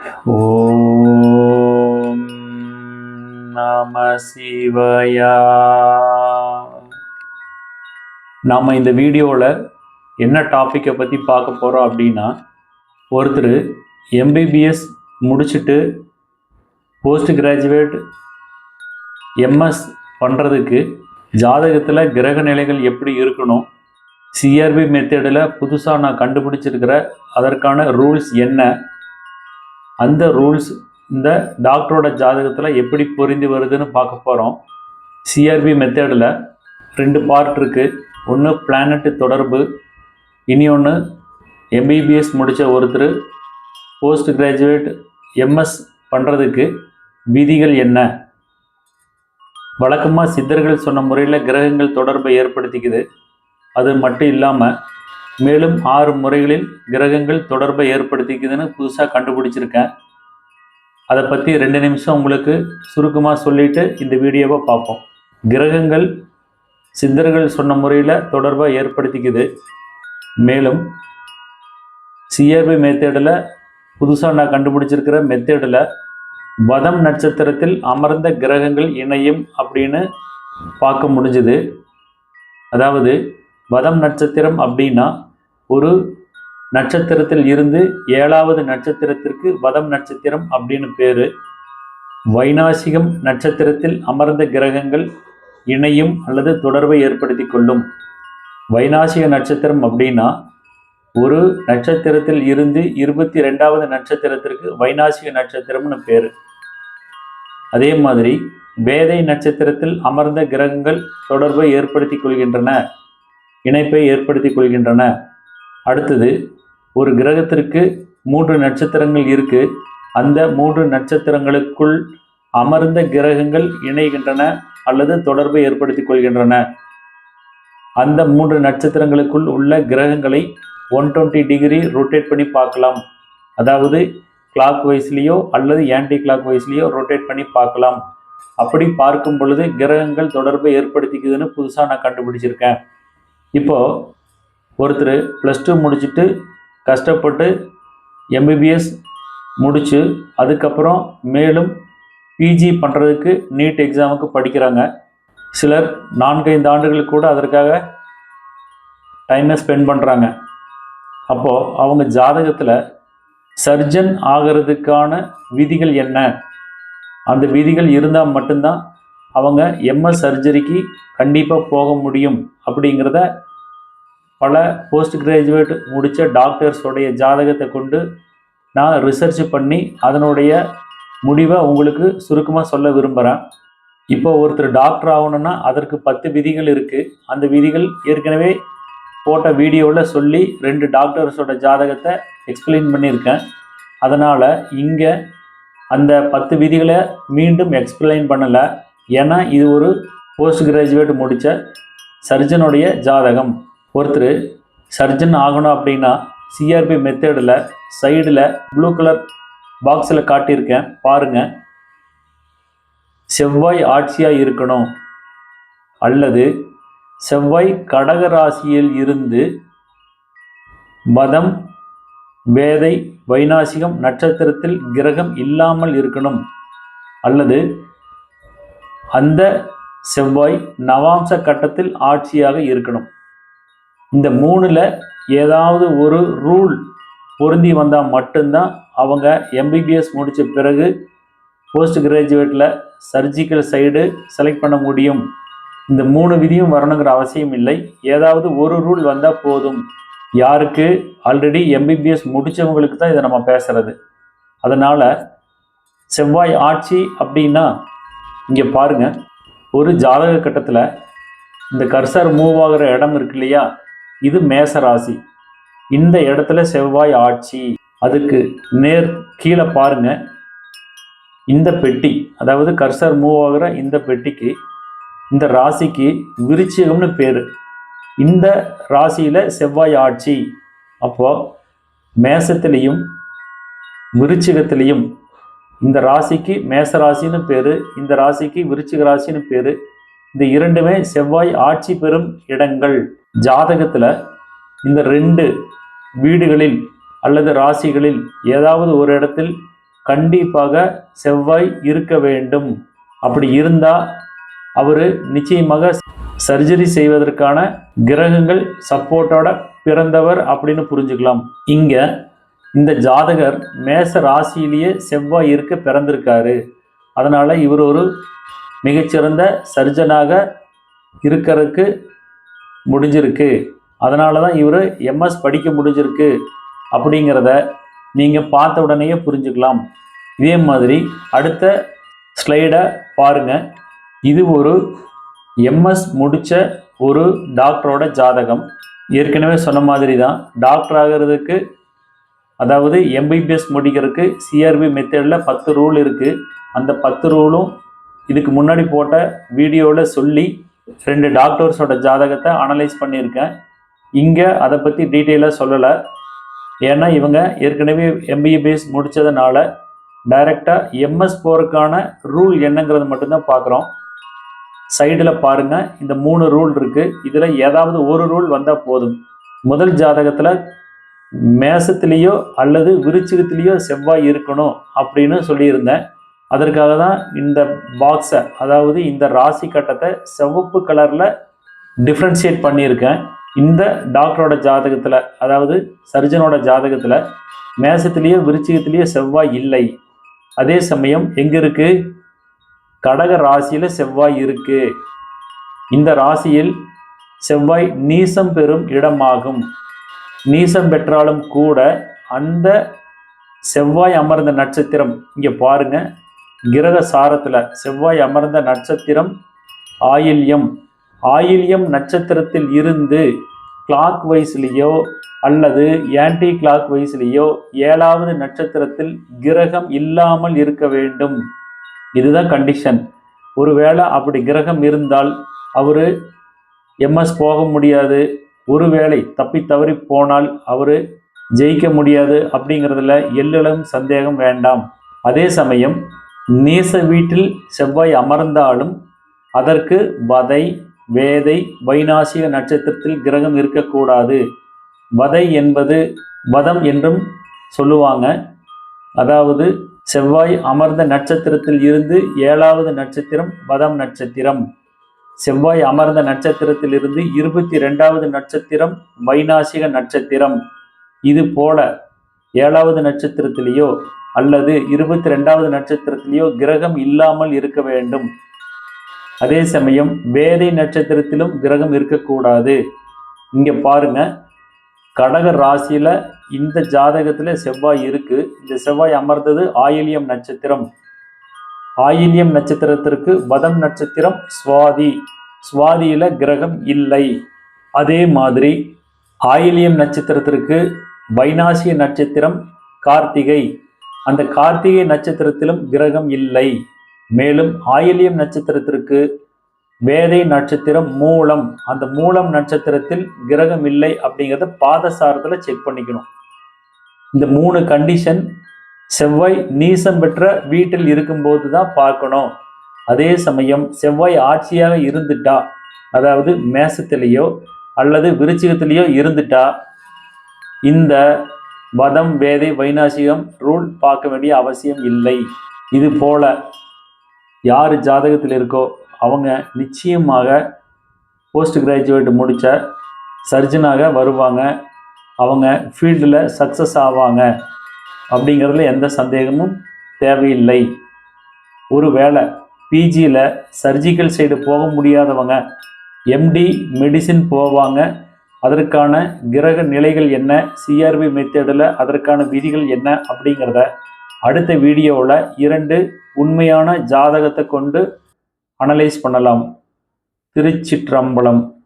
ஓம் நம சிவயா நாம் இந்த வீடியோவில் என்ன டாப்பிக்கை பற்றி பார்க்க போகிறோம் அப்படின்னா ஒருத்தர் எம்பிபிஎஸ் முடிச்சுட்டு போஸ்ட் கிராஜுவேட் எம்எஸ் பண்ணுறதுக்கு ஜாதகத்தில் கிரக நிலைகள் எப்படி இருக்கணும் சிஆர்பி மெத்தடில் புதுசாக நான் கண்டுபிடிச்சிருக்கிற அதற்கான ரூல்ஸ் என்ன அந்த ரூல்ஸ் இந்த டாக்டரோட ஜாதகத்தில் எப்படி பொருந்தி வருதுன்னு பார்க்க போகிறோம் சிஆர்பி மெத்தடில் ரெண்டு பார்ட் இருக்குது ஒன்று பிளானட்டு தொடர்பு இனி ஒன்று எம்பிபிஎஸ் முடித்த ஒருத்தர் போஸ்ட் கிராஜுவேட் எம்எஸ் பண்ணுறதுக்கு விதிகள் என்ன? வழக்கமாக சித்தர்கள் சொன்ன முறையில் கிரகங்கள் தொடர்பை ஏற்படுத்திக்குது. அது மட்டும் இல்லாமல் மேலும் ஆறு முறைகளில் கிரகங்கள் தொடர்பை ஏற்படுத்திக்குதுன்னு புதுசாக கண்டுபிடிச்சிருக்கேன். அதை பற்றி ரெண்டு நிமிஷம் உங்களுக்கு சுருக்கமாக சொல்லிட்டு இந்த வீடியோவை பார்ப்போம். கிரகங்கள் சித்தர்கள் சொன்ன முறையில் தொடர்பை ஏற்படுத்திக்குது. மேலும் சிஆர்பி மெத்தேடில் புதுசாக நான் கண்டுபிடிச்சிருக்கிற மெத்தேடில் வதம் நட்சத்திரத்தில் அமர்ந்த கிரகங்கள் இணையும் அப்படின்னு பார்க்க முடிஞ்சுது. அதாவது வதம் நட்சத்திரம் அப்படின்னா ஒரு நட்சத்திரத்தில் இருந்து ஏழாவது நட்சத்திரத்திற்கு வதம் நட்சத்திரம் அப்படின்னு பேர். வைநாசிகம் நட்சத்திரத்தில் அமர்ந்த கிரகங்கள் இணையும் அல்லது தொடர்பை ஏற்படுத்தி கொள்ளும். வைநாசிக நட்சத்திரம் அப்படின்னா ஒரு நட்சத்திரத்தில் இருந்து இருபத்தி ரெண்டாவது நட்சத்திரத்திற்கு வைநாசிக நட்சத்திரம்னு பேர். அதே மாதிரி வேதை நட்சத்திரத்தில் அமர்ந்த கிரகங்கள் தொடர்பை ஏற்படுத்தி கொள்கின்றன இணைப்பை ஏற்படுத்தி கொள்கின்றன. அடுத்தது ஒரு கிரகத்திற்கு மூன்று நட்சத்திரங்கள் இருக்கு. அந்த மூன்று நட்சத்திரங்களுக்குள் அமர்ந்த கிரகங்கள் இணைகின்றன அல்லது தொடர்பை ஏற்படுத்தி கொள்கின்றன. அந்த மூன்று நட்சத்திரங்களுக்குள் உள்ள கிரகங்களை ஒன் டுவெண்ட்டி டிகிரி ரொட்டேட் பண்ணி பார்க்கலாம். அதாவது கிளாக் வைஸ்லேயோ அல்லது ஆன்டி கிளாக் வைஸ்லேயோ ரொட்டேட் பண்ணி பார்க்கலாம். அப்படி பார்க்கும் பொழுது கிரகங்கள் தொடர்பை ஏற்படுத்திக்குதுன்னு புதுசாக நான் கண்டுபிடிச்சிருக்கேன். இப்போது ஒருத்தர் ப்ளஸ் டூ முடிச்சுட்டு கஷ்டப்பட்டு எம்பிபிஎஸ் முடித்து அதுக்கப்புறம் மேலும் பிஜி பண்ணுறதுக்கு நீட் எக்ஸாமுக்கு படிக்கிறாங்க. சிலர் நான்கைந்து ஆண்டுகள் கூட அதற்காக டைமை ஸ்பெண்ட் பண்ணுறாங்க அப்போது அவங்க ஜாதகத்தில் சர்ஜன் ஆகிறதுக்கான விதிகள் என்ன? அந்த விதிகள் இருந்தால் மட்டும்தான் அவங்க எம்எஸ் சர்ஜரிக்கு கண்டிப்பாக போக முடியும் அப்படிங்கிறத பல போஸ்ட் கிராஜுவேட் முடித்த டாக்டர்ஸோடைய ஜாதகத்தை கொண்டு நான் ரிசர்ச் பண்ணி அதனுடைய முடிவை உங்களுக்கு சுருக்கமாக சொல்ல விரும்புகிறேன் இப்போ ஒருத்தர் டாக்டர் ஆகணும்னா அதற்கு பத்து விதிகள் இருக்குது அந்த விதிகள் ஏற்கனவே போட்ட வீடியோவில் சொல்லி ரெண்டு டாக்டர்ஸோட ஜாதகத்தை எக்ஸ்பிளைன் பண்ணியிருக்கேன். அதனால் இங்கே அந்த பத்து விதிகளை மீண்டும் எக்ஸ்பிளைன் பண்ணலை. ஏன்னா இது ஒரு போஸ்ட் கிராஜுவேட் முடித்த சர்ஜனுடைய ஜாதகம். ஒருத்தர் சர்ஜன் ஆகணும் அப்படின்னா சிஆர்பி மெத்தடில் சைடில் ப்ளூ கலர் பாக்ஸில் காட்டியிருக்கேன். பாருங்கள் செவ்வாய் ஆட்சியாக இருக்கணும் அல்லது செவ்வாய் கடக ராசியில் இருந்து மதம் வேதை வைநாசிகம் நட்சத்திரத்தில் கிரகம் இல்லாமல் இருக்கணும் அல்லது அந்த செவ்வாய் நவாம்ச கட்டத்தில் ஆட்சியாக இருக்கணும் இந்த மூணில் ஏதாவது ஒரு ரூல் பொருந்தி வந்தால் மட்டும்தான் அவங்க எம்பிபிஎஸ் முடித்த பிறகு போஸ்ட் கிராஜுவேட்டில் சர்ஜிக்கல் சைடு செலக்ட் பண்ண முடியும். இந்த மூணு விதியும் வரணுங்கிற அவசியம் இல்லை. ஏதாவது ஒரு ரூல் வந்தால் போதும். யாருக்கு? ஆல்ரெடி எம்பிபிஎஸ் முடித்தவங்களுக்கு தான் இதை நம்ம பேசுகிறது அதனால் செவ்வாய் ஆட்சி அப்படின்னா இங்கே பாருங்கள் ஒரு ஜாதக கட்டத்தில் இந்த கர்சர் மூவ் ஆகிற இடம் இருக்கு இல்லையா? இது மேச ராசி இந்த இடத்துல செவ்வாய் ஆட்சி. அதுக்கு நேர் கீழே பாருங்க. இந்த பெட்டி அதாவது கர்சர் மூவ் ஆகிற இந்த பெட்டிக்கு இந்த ராசிக்கு விருச்சிகம்னு பேர். இந்த ராசியில் செவ்வாய் ஆட்சி. அப்போ மேசத்திலையும் விருச்சிகத்திலையும் இந்த ராசிக்கு மேச ராசின்னு பேர் இந்த ராசிக்கு விருச்சிக ராசின்னு பேர். இந்த இரண்டுமே செவ்வாய் ஆட்சி பெறும் இடங்கள். ஜாதகத்தில் இந்த ரெண்டு வீடுகளில் அல்லது ராசிகளில் ஏதாவது ஒரு இடத்தில் கண்டிப்பாக செவ்வாய் இருக்க வேண்டும். அப்படி இருந்தால் அவர் நிச்சயமாக சர்ஜரி செய்வதற்கான கிரகங்கள் சப்போர்ட்டோட பிறந்தவர் அப்படின்னு புரிஞ்சுக்கலாம். இங்கே இந்த ஜாதகர் மேச ராசியிலேயே செவ்வாய் இருக்க பிறந்திருக்காரு. அதனால் இவர் ஒரு மிகச்சிறந்த சர்ஜனாக இருக்கிறதுக்கு முடிஞ்சிருக்கு. அதனால தான் இவர் எம்எஸ் படிக்க முடிஞ்சிருக்கு அப்படிங்கிறத நீங்கள் பார்த்த உடனேயே புரிஞ்சுக்கலாம். இதே மாதிரி அடுத்த ஸ்லைடை பாருங்க. இது ஒரு எம்எஸ் முடித்த ஒரு டாக்டரோட ஜாதகம். ஏற்கனவே சொன்ன மாதிரி தான் டாக்டர் ஆகிறதுக்கு அதாவது எம்பிபிஎஸ் முடிக்கிறதுக்கு சிஆர்பி மெத்தடில் பத்து ரூல் இருக்குது அந்த பத்து ரூலும் இதுக்கு முன்னாடி போட்ட வீடியோவில் சொல்லி ரெண்டு டாக்டர்ஸோட ஜாதகத்தை அனலைஸ் பண்ணியிருக்கேன். இங்கே அதை பற்றி டீட்டெயிலாக சொல்லலை. ஏன்னா இவங்க ஏற்கனவே எம்பிபிஎஸ் முடித்ததுனால டைரெக்டாக எம்எஸ் போகிறதுக்கான ரூல் என்னங்கிறது மட்டும்தான் பார்க்குறோம். சைடில் பாருங்கள் இந்த மூணு ரூல் இருக்குது இதில் ஏதாவது ஒரு ரூல் வந்தால் போதும். முதல் ஜாதகத்தில் மேசத்துலேயோ அல்லது விருச்சிகத்திலேயோ செவ்வாய் இருக்கணும் அப்படின்னு சொல்லியிருந்தேன். அதற்காக தான் இந்த பாக்ஸை அதாவது இந்த ராசி கட்டத்தை செவப்பு கலரில் டிஃப்ரென்ஷியேட் பண்ணியிருக்கேன். இந்த டாக்டரோட ஜாதகத்தில் அதாவது சர்ஜனோட ஜாதகத்தில் மேசத்துலேயோ விருச்சிகத்திலேயோ செவ்வாய் இல்லை. அதே சமயம் எங்கே இருக்குது கடக ராசியில் செவ்வாய் இருக்குது இந்த ராசியில் செவ்வாய் நீசம் பெறும் இடமாகும். நீசம் பெற்றாலும் கூட அந்த செவ்வாய் அமர்ந்த நட்சத்திரம் இங்கே பாருங்கள் கிரக சாரத்தில் செவ்வாய் அமர்ந்த நட்சத்திரம் ஆயில்யம். ஆயில்யம் நட்சத்திரத்தில் இருந்து கிளாக் வைஸ்லேயோ அல்லது ஆன்டி கிளாக் வைஸ்லேயோ ஏழாவது நட்சத்திரத்தில் கிரகம் இல்லாமல் இருக்க வேண்டும். இதுதான் கண்டிஷன் ஒருவேளை அப்படி கிரகம் இருந்தால் அவர் எம்எஸ் போக முடியாது. ஒருவேளை தப்பி தவறி போனால் அவர் ஜெயிக்க முடியாது. அப்படிங்கிறதுல எல்லளவும் சந்தேகம் வேண்டாம். அதே சமயம் நேச வீட்டில் செவ்வாய் அமர்ந்தாலும் அதற்கு வதை வேதை வைநாசிக நட்சத்திரத்தில் கிரகம் இருக்கக்கூடாது. வதை என்பது வதம் என்றும் சொல்லுவாங்க. அதாவது செவ்வாய் அமர்ந்த நட்சத்திரத்தில் இருந்து ஏழாவது நட்சத்திரம் வதம் நட்சத்திரம். செவ்வாய் அமர்ந்த நட்சத்திரத்தில் இருந்து இருபத்தி ரெண்டாவது நட்சத்திரம் வைநாசிக நட்சத்திரம். இது போல ஏழாவது நட்சத்திரத்திலேயோ அல்லது இருபத்தி ரெண்டாவது நட்சத்திரத்திலேயோ கிரகம் இல்லாமல் இருக்க வேண்டும். அதே சமயம் வேதை நட்சத்திரத்திலும் கிரகம் இருக்கக்கூடாது. இங்கே பாருங்க கடக ராசியில் இந்த ஜாதகத்தில் செவ்வாய் இருக்குது இந்த செவ்வாய் அமர்ந்தது ஆயில்யம் நட்சத்திரம். ஆயில்யம் நட்சத்திரத்திற்கு வதம் நட்சத்திரம் சுவாதி. சுவாதியில் கிரகம் இல்லை. அதே மாதிரி ஆயில்யம் நட்சத்திரத்திற்கு வைனாசிய நட்சத்திரம் கார்த்திகை. அந்த கார்த்திகை நட்சத்திரத்திலும் கிரகம் இல்லை. மேலும் ஆயிலியம் நட்சத்திரத்திற்கு வேதை நட்சத்திரம் மூலம். அந்த மூலம் நட்சத்திரத்தில் கிரகம் இல்லை அப்படிங்கிறத பாதசாரத்தில் செக் பண்ணிக்கணும். இந்த மூணு கண்டிஷன் செவ்வாய் நீசம் பெற்ற வீட்டில் இருக்கும்போது தான் பார்க்கணும். அதே சமயம் செவ்வாய் ஆட்சியாக இருந்துட்டா அதாவது மேசத்திலேயோ அல்லது விருச்சிகத்திலேயோ இருந்துட்டா இந்த வதம் வேதை வைநாசிகம் ரூல் பார்க்க வேண்டிய அவசியம் இல்லை. இது போல யார் ஜாதகத்தில் இருக்கோ அவங்க நிச்சயமாக போஸ்ட் கிராஜுவேட் முடித்த சர்ஜனாக வருவாங்க. அவங்க ஃபீல்டில் சக்ஸஸ் ஆவாங்க. அப்படிங்கிறதுல எந்த சந்தேகமும் தேவையில்லை. ஒருவேளை பிஜியில் சர்ஜிக்கல் சைடு போக முடியாதவங்க எம்டி மெடிசின் போவாங்க அதற்கான கிரக நிலைகள் என்ன? சிஆர்பி மெத்தேடில் அதற்கான விதிகள் என்ன? அப்படிங்கிறத அடுத்த வீடியோவில் இரண்டு உண்மையான ஜாதகத்தை கொண்டு அனலைஸ் பண்ணலாம். திருச்சிற்றம்பலம்.